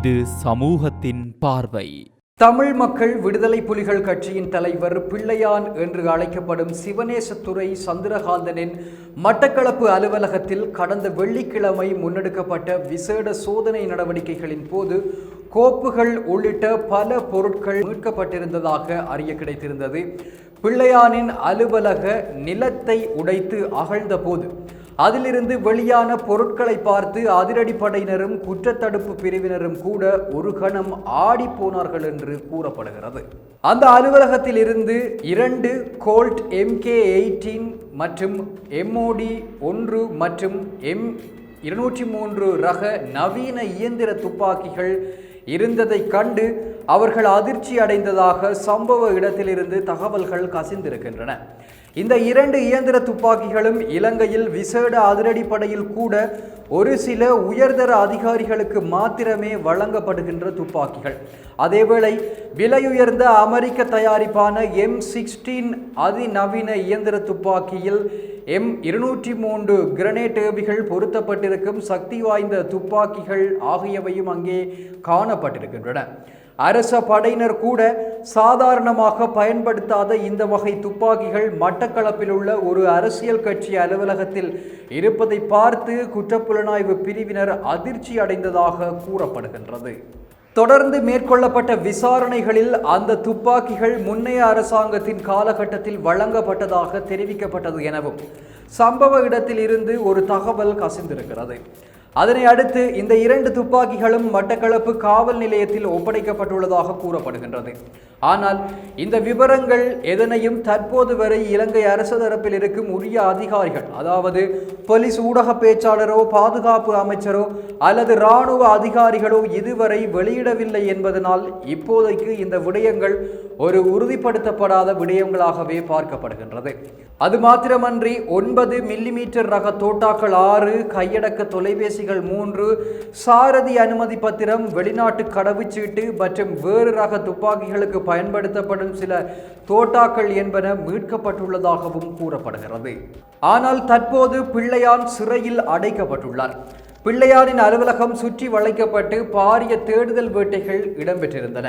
இது சமூகத்தின் பார்வை. தமிழ் மக்கள் விடுதலை புலிகள் கட்சியின் தலைவர் பிள்ளையான் என்று அழைக்கப்படும் சிவனேசத்துறை சந்திரகாந்தனின் மட்டக்களப்பு அலுவலகத்தில் கடந்த வெள்ளிக்கிழமை முன்னெடுக்கப்பட்ட விசேட சோதனை நடவடிக்கைகளின் போது கோப்புகள் உள்ளிட்ட பல பொருட்கள் மீட்கப்பட்டிருந்ததாக அறிய கிடைத்திருந்தது. பிள்ளையானின் அலுவலக நிலத்தை உடைத்து அகழ்ந்த போது அதிலிருந்து வெளியான பொருட்களை பார்த்து அதிரடிப்படையினரும் குற்றத்தடுப்பு பிரிவினரும் கூட ஒரு கணம் ஆடி போனார்கள் என்று கூறப்படுகிறது. அந்த அலுவலகத்தில் இருந்து இரண்டு கோல்ட் எம்கே எயிட்டீன் மற்றும் எம்ஓடி ஒன்று மற்றும் எம் இருநூற்றி மூன்று ரக நவீன இயந்திர துப்பாக்கிகள் இருந்ததை கண்டு அவர்கள் அதிர்ச்சி அடைந்ததாக சம்பவ இடத்திலிருந்து தகவல்கள் கசிந்திருக்கின்றன. இந்த இரண்டு இயந்திர துப்பாக்கிகளும் இலங்கையில் விசேட அதிரடிப்படையில் கூட ஒரு சில உயர்தர அதிகாரிகளுக்கு மாத்திரமே வழங்கப்படுகின்ற துப்பாக்கிகள். அதேவேளை விலையுயர்ந்த அமெரிக்க தயாரிப்பான எம் சிக்ஸ்டீன் அதிநவீன இயந்திர துப்பாக்கியில் எம் இருநூற்றி மூன்று கிரனேட் ஏபிகள் பொருத்தப்பட்டிருக்கும் சக்தி வாய்ந்த துப்பாக்கிகள் ஆகியவையும் அங்கே காணப்பட்டிருக்கின்றன. அரச படையினர் கூட சாதாரணமாக பயன்படுத்தாத இந்த வகை துப்பாக்கிகள் மட்டக்களப்பில் உள்ள ஒரு அரசியல் கட்சி அலுவலகத்தில் இருப்பதை பார்த்து குற்றப்புலனாய்வு பிரிவினர் அதிர்ச்சி அடைந்ததாக கூறப்படுகின்றது. தொடர்ந்து மேற்கொள்ளப்பட்ட விசாரணைகளில் அந்த துப்பாக்கிகள் முன்னைய அரசாங்கத்தின் காலகட்டத்தில் வழங்கப்பட்டதாக தெரிவிக்கப்பட்டது எனவும் சம்பவ இடத்தில் இருந்து ஒரு தகவல் கசிந்திருக்கிறது. அதனை அடுத்து இந்த இரண்டு துப்பாக்கிகளும் மட்டக்களப்பு காவல் நிலையத்தில் ஒப்படைக்கப்பட்டுள்ளதாக கூறப்படுகின்றது. ஆனால் இந்த விவரங்கள் எதனையும் தற்போது வரை இலங்கை அரசு தரப்பில் இருக்கும் உரிய அதிகாரிகள் அதாவது போலீஸ் ஊடக பேச்சாளரோ பாதுகாப்பு அமைச்சரோ அல்லது இராணுவ அதிகாரிகளோ இதுவரை வெளியிடவில்லை என்பதனால் இப்போதைக்கு இந்த விடயங்கள் ஒரு உறுதிப்படுத்தப்படாத விடயங்களாகவே பார்க்கப்படுகின்றது. அது மாத்திரமன்றி ஒன்பது மில்லிமீட்டர் ரக தோட்டாக்கள் ஆறு கையடக்க தொலைபேசிகள் மூன்று சாரதி அனுமதி பத்திரம் வெளிநாட்டு கடவுச்சீட்டு மற்றும் வேறு ரக துப்பாக்கிகளுக்கு பயன்படுத்தப்படும் சில தோட்டாக்கள் என்பன மீட்கப்பட்டுள்ளதாகவும் கூறப்படுகிறது. ஆனால் தற்போது பிள்ளையான் சிறையில் அடைக்கப்பட்டுள்ளார் பிள்ளையானின் அலுவலகம் சுற்றி வளைக்கப்பட்டு பாரிய தேடுதல் வேட்டைகள் இடம்பெற்றிருந்தன.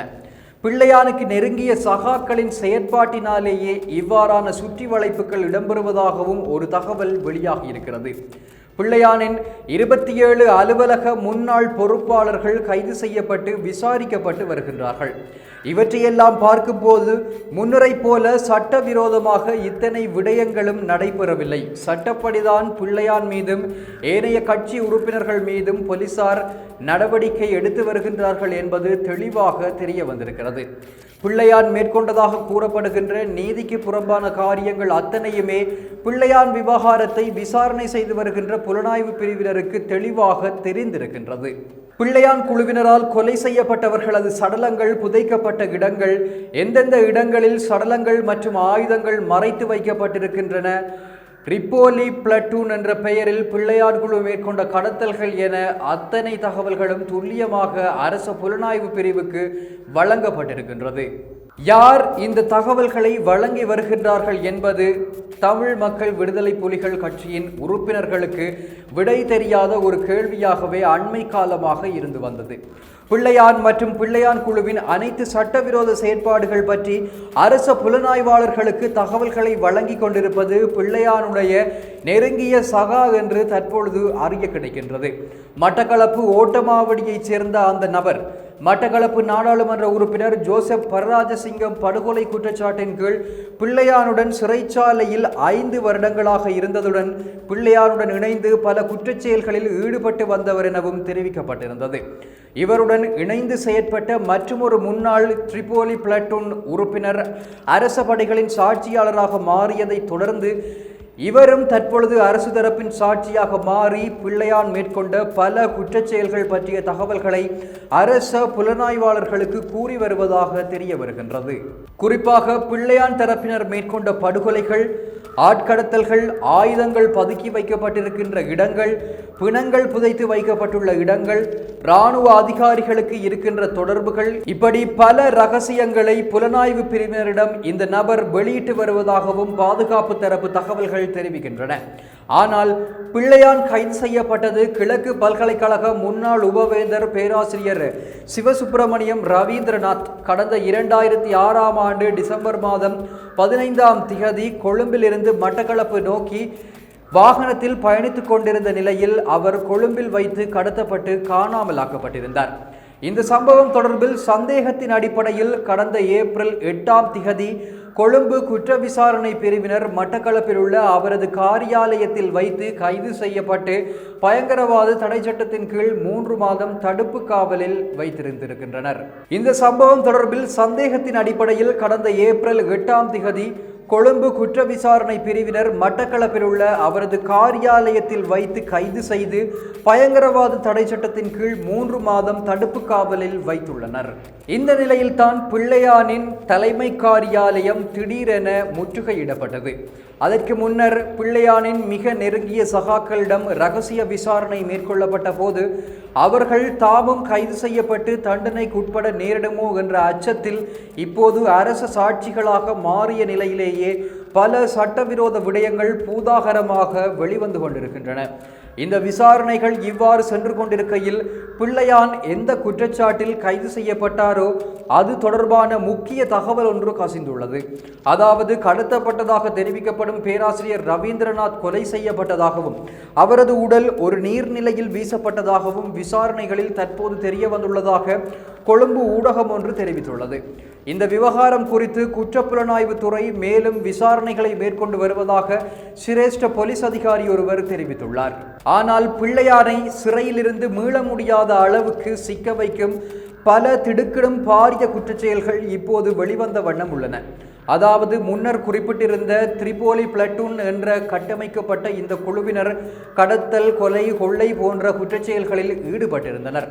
பிள்ளையானுக்கு நெருங்கிய சகாக்களின் செயற்பாட்டினாலேயே இவ்வாறான சுற்றி வளைப்புகள் இடம்பெறுவதாகவும் ஒரு தகவல் வெளியாகி இருக்கிறது. பிள்ளையானின் இருபத்தி ஏழு அலுவலக முன்னாள் பொறுப்பாளர்கள் கைது செய்யப்பட்டு விசாரிக்கப்பட்டு வருகின்றார்கள். இவற்றையெல்லாம் பார்க்கும்போது முன்னரை போல சட்டவிரோதமாக இத்தனை விடயங்களும் நடைபெறவில்லை. சட்டப்படிதான் பிள்ளையான் மீதும் ஏனைய கட்சி உறுப்பினர்கள் மீதும் போலீசார் நடவடிக்கை எடுத்து வருகின்றார்கள் என்பது தெளிவாக தெரிய வந்திருக்கிறது பிள்ளையான் மேற்கொண்டதாக கூறப்படுகின்ற நீதிக்கு புறம்பான காரியங்கள் அத்தனையுமே பிள்ளையான் விவகாரத்தை விசாரணை செய்து வருகின்ற புலனாய்வு பிரிவினருக்கு தெளிவாக தெரிந்திருக்கின்றது. பிள்ளையான் குழுவினரால் கொலை செய்யப்பட்டவர்களது சடலங்கள் புதைக்கப்பட்ட இடங்கள் எந்தெந்த இடங்களில் சடலங்கள் மற்றும் ஆயுதங்கள் மறைத்து வைக்கப்பட்டிருக்கின்றன? ரிப்போலி பிளட்டூன் என்ற பெயரில் பிள்ளையார் குழு மேற்கொண்ட கடத்தல்கள் என அத்தனை தகவல்களும் துல்லியமாக அரச புலனாய்வு பிரிவுக்கு வழங்கப்பட்டிருக்கின்றது. யார் இந்த தகவல்களை வழங்கி வருகின்றார்கள் என்பது தமிழ் மக்கள் விடுதலை புலிகள் கட்சியின் உறுப்பினர்களுக்கு விடை தெரியாத ஒரு கேள்வியாகவே அண்மை காலமாக இருந்து வந்தது. பிள்ளையான் மற்றும் பிள்ளையான் குழுவின் அனைத்து சட்டவிரோத செயற்பாடுகள் பற்றி அரச புலனாய்வாளர்களுக்கு தகவல்களை வழங்கி கொண்டிருப்பது பிள்ளையானுடைய நெருங்கிய சகா என்று தற்பொழுது அறிய கிடைக்கின்றது. மட்டக்களப்பு ஓட்டமாவடியைச் சேர்ந்த அந்த நபர் மட்டக்களப்பு நாடாளுமன்ற உறுப்பினர் ஜோசப் பரராஜசிங்கம் படுகொலை குற்றச்சாட்டின் கீழ் பிள்ளையானுடன் சிறைச்சாலையில் ஐந்து வருடங்களாக இருந்ததுடன் பிள்ளையானுடன் இணைந்து பல குற்றச்செயல்களில் ஈடுபட்டு வந்தவர் எனவும் தெரிவிக்கப்பட்டிருந்தது. இவருடன் இணைந்து செயற்பட்ட மற்றொரு முன்னாள் திரிபோலி பிளட்டூன் உறுப்பினர் அரச படைகளின் சாட்சியாளராக மாறியதை தொடர்ந்து இவரும் தற்பொழுது அரசு தரப்பின் சாட்சியாக மாறி பிள்ளையான் மேற்கொண்ட பல குற்றச்செயல்கள் பற்றிய தகவல்களை அரச புலனாய்வாளர்களுக்கு கூறி வருவதாக தெரிய வருகின்றது. குறிப்பாக பிள்ளையான் தரப்பினர் மேற்கொண்ட படுகொலைகள் ஆட்கடத்தல்கள் ஆயுதங்கள் பதுக்கி வைக்கப்பட்டிருக்கின்ற இடங்கள் பிணங்கள் புதைத்து வைக்கப்பட்டுள்ள இடங்கள் இராணுவ அதிகாரிகளுக்கு இருக்கின்ற தொடர்புகள். இப்படி பல ரகசியங்களை புலனாய்வு பிரிவினரிடம் இந்த நபர் வெளியிட்டு வருவதாகவும் பாதுகாப்பு தரப்பு தகவல்கள் தெரிவிக்கின்றன. ஆனால் பிள்ளையான் கைது செய்யப்பட்டது கிழக்கு பல்கலைக்கழக முன்னாள் உபவேந்தர் பேராசிரியர் சிவசுப்பிரமணியம் ரவீந்திரநாத். கடந்த இரண்டாயிரத்தி ஆறாம் ஆண்டு டிசம்பர் மாதம் பதினைந்தாம் திகதி கொழும்பிலிருந்து மட்டக்களப்பு நோக்கி வாகனத்தில் பயணித்துக் கொண்டிருந்த நிலையில் அவர் கொழும்பில் வைத்து கடத்தப்பட்டு காணாமலாக்கப்பட்டிருந்தார். இந்த சம்பவம் தொடர்பில் சந்தேகத்தின் அடிப்படையில் கடந்த ஏப்ரல் எட்டாம் திகதி கொழும்பு குற்ற விசாரணை பிரிவினர் மட்டக்களப்பில் உள்ள அவரது காரியாலயத்தில் வைத்து கைது செய்யப்பட்டு பயங்கரவாத தடை சட்டத்தின் கீழ் மூன்று மாதம் தடுப்பு காவலில் வைத்திருந்திருக்கின்றனர். இந்த சம்பவம் தொடர்பில் சந்தேகத்தின் அடிப்படையில் கடந்த ஏப்ரல் எட்டாம் திகதி கொழும்பு குற்ற விசாரணை பிரிவினர் மட்டக்களப்பில் உள்ள அவரது காரியாலயத்தில் வைத்து கைது செய்து பயங்கரவாத தடை சட்டத்தின் கீழ் மூன்று மாதம் தடுப்பு காவலில் வைத்துள்ளனர். இந்த நிலையில்தான் பிள்ளையானின் தலைமை காரியாலயம் திடீரென முற்றுகையிடப்பட்டது. அதற்கு முன்னர் பிள்ளையானின் மிக நெருங்கிய சகாக்களிடம் ரகசிய விசாரணை மேற்கொள்ளப்பட்ட போது அவர்கள் தாமும் கைது செய்யப்பட்டு தண்டனைக்குட்பட நேரிடுமோ என்ற அச்சத்தில் இப்போது அரச சாட்சிகளாக மாறிய நிலையிலேயே பல சட்டவிரோத விடயங்கள் பூதாகரமாக வெளிவந்து கொண்டிருக்கின்றன. இந்த விசாரணைகள் இவ்வாறு சென்று கொண்டிருக்கையில் பிள்ளையான் எந்த குற்றச்சாட்டில் கைது செய்யப்பட்டாரோ அது தொடர்பான முக்கிய தகவல் ஒன்று கசிந்துள்ளது. அதாவது கடத்தப்பட்டதாக தெரிவிக்கப்படும் பேராசிரியர் ரவீந்திரநாத் கொலை செய்யப்பட்டதாகவும் அவரது உடல் ஒரு நீர்நிலையில் வீசப்பட்டதாகவும் விசாரணைகளில் தற்போது தெரிய வந்துள்ளதாக கொழும்பு ஊடகம் ஒன்று தெரிவித்துள்ளது. இந்த விவகாரம் குறித்து குற்றப்புலனாய்வு துறை மேலும் விசாரணைகளை மேற்கொண்டு வருவதாக சிரேஷ்ட போலீஸ் அதிகாரி ஒருவர் தெரிவித்துள்ளார். ஆனால் பிள்ளையானை சிறையிலிருந்து மீள முடியாத அளவுக்கு சிக்க வைக்கும் பல திடுக்கிடும் பாரிய குற்றச்செயல்கள் இப்போது வெளிவந்த வண்ணம் உள்ளன. அதாவது முன்னர் குறிப்பிட்டிருந்த திரிபோலி பிளட்டூன் என்ற கட்டமைக்கப்பட்ட இந்த குழுவினர் கடத்தல் கொலை கொள்ளை போன்ற குற்றச்செயல்களில் ஈடுபட்டிருந்தனர்.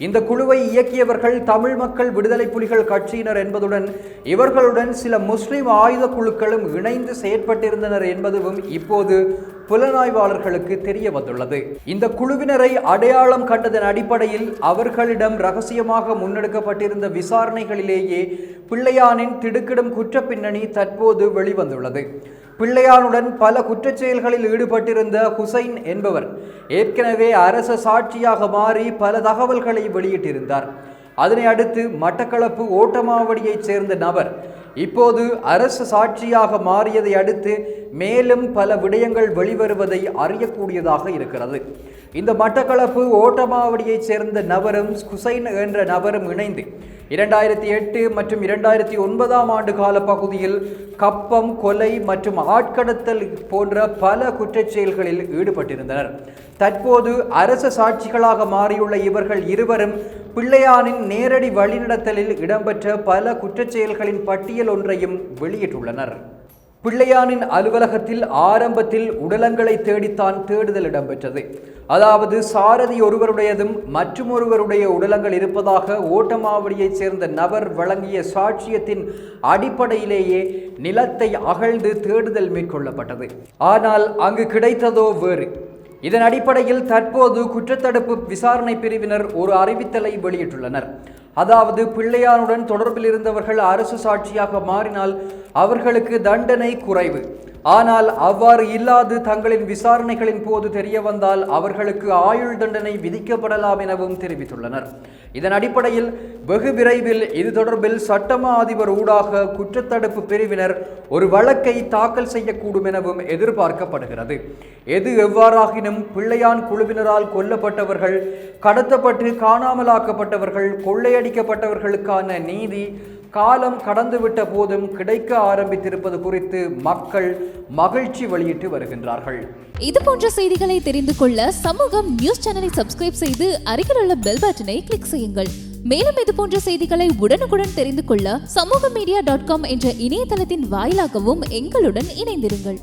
இந்த குழுவை இயக்கியவர்கள் தமிழ் மக்கள் விடுதலை புலிகள் கட்சியினர் என்பதுடன் இவர்களுடன் சில முஸ்லிம் ஆயுத குழுக்களும் இணைந்து செயற்பட்டிருந்தனர் என்பதும் இப்போது புலனாய்வாளர்களுக்கு தெரிய வந்துள்ளது இந்த குழுவினரை அடையாளம் கண்டதன் அடிப்படையில் அவர்களிடம் ரகசியமாக முன்னெடுக்கப்பட்டிருந்த விசாரணைகளிலேயே பிள்ளையானின் திடுக்கிடும் குற்ற பின்னணி தற்போது வெளிவந்துள்ளது. பிள்ளையானுடன் பல குற்றச்செயல்களில் ஈடுபட்டிருந்த ஹுசைன் என்பவர் ஏற்கனவே அரச சாட்சியாக மாறி பல தகவல்களை வெளியிட்டிருந்தார். அதனை அடுத்து மட்டக்களப்பு ஓட்டமாவடியைச் சேர்ந்த நபர் இப்போது அரசு சாட்சியாக மாறியதை அடுத்து மேலும் பல விடயங்கள் வெளிவருவதை அறியக்கூடியதாக இருக்கிறது. இந்த மட்டக்களப்பு ஓட்டமாவடியைச் சேர்ந்த நபரும் குசைன் என்ற நபரும் இணைந்து இரண்டாயிரத்தி எட்டு மற்றும் இரண்டாயிரத்தி ஒன்பதாம் ஆண்டு கால பகுதியில் கப்பம் கொலை மற்றும் ஆட்கடத்தல் போன்ற பல குற்றச் செயல்களில் ஈடுபட்டிருந்தனர். தற்போது அரச சாட்சிகளாக மாறியுள்ள இவர்கள் இருவரும் பிள்ளையானின் நேரடி வழிநடத்தலில் இடம்பெற்ற பல குற்றச் செயல்களின் பட்டியல் ஒன்றையும் வெளியிட்டுள்ளனர். பிள்ளையானின் அலுவலகத்தில் ஆரம்பத்தில் உடலங்களை தேடித்தான் தேடுதல் இடம்பெற்றது. அதாவது சாரதி ஒருவருடையதும் மற்றுமொருவருடைய உடலங்கள் இருப்பதாக ஓட்டமாவடியைச் சேர்ந்த நபர் வழங்கிய சாட்சியத்தின் அடிப்படையிலேயே நிலத்தை அகழ்ந்து தேடுதல் மேற்கொள்ளப்பட்டது. ஆனால் அங்கு கிடைத்ததோ வேறு. இதன் அடிப்படையில் தற்போது குற்றத்தடுப்பு விசாரணை பிரிவினர் ஒரு அறிவித்தலை வெளியிட்டுள்ளனர். அதாவது பிள்ளையானுடன் தொடர்பில் இருந்தவர்கள் அரசு சாட்சியாக மாறினால் அவர்களுக்கு தண்டனை குறைவு. ஆனால் அவ்வாறு இல்லாது தங்களின் விசாரணைகளின் போது தெரிய வந்தால் அவர்களுக்கு ஆயுள் தண்டனை விதிக்கப்படலாம் எனவும் தெரிவித்துள்ளனர். இதன் அடிப்படையில் வெகு விரைவில் இது தொடர்பில் சட்டமா அதிபர் ஊடாக குற்றத்தடுப்பு பிரிவினர் ஒரு வழக்கை தாக்கல் செய்யக்கூடும் எனவும் எதிர்பார்க்கப்படுகிறது. எது எவ்வாறாகினும் பிள்ளையான் குழுவினரால் கொல்லப்பட்டவர்கள் கடத்தப்பட்டு காணாமலாக்கப்பட்டவர்கள் கொள்ளையடிக்கப்பட்டவர்களுக்கான நீதி காலம் கடந்துவிட்ட போதும் கிடைக்க ஆரம்பித்திருப்பது குறித்து மக்கள் மகிழ்ச்சி வெளியிட்டு வருகின்றார்கள். இது போன்ற செய்திகளை தெரிந்து கொள்ள சமூகம் நியூஸ் சேனலை சப்ஸ்கிரைப் செய்து அருகில் உள்ள பெல் பட்டனை கிளிக் செய்யுங்கள். மேலும் இது போன்ற செய்திகளை உடனுக்குடன் தெரிந்து கொள்ள சமூக மீடியா டாட் காம் என்ற இணையதளத்தின் வாயிலாகவும் எங்களுடன் இணைந்திருங்கள்.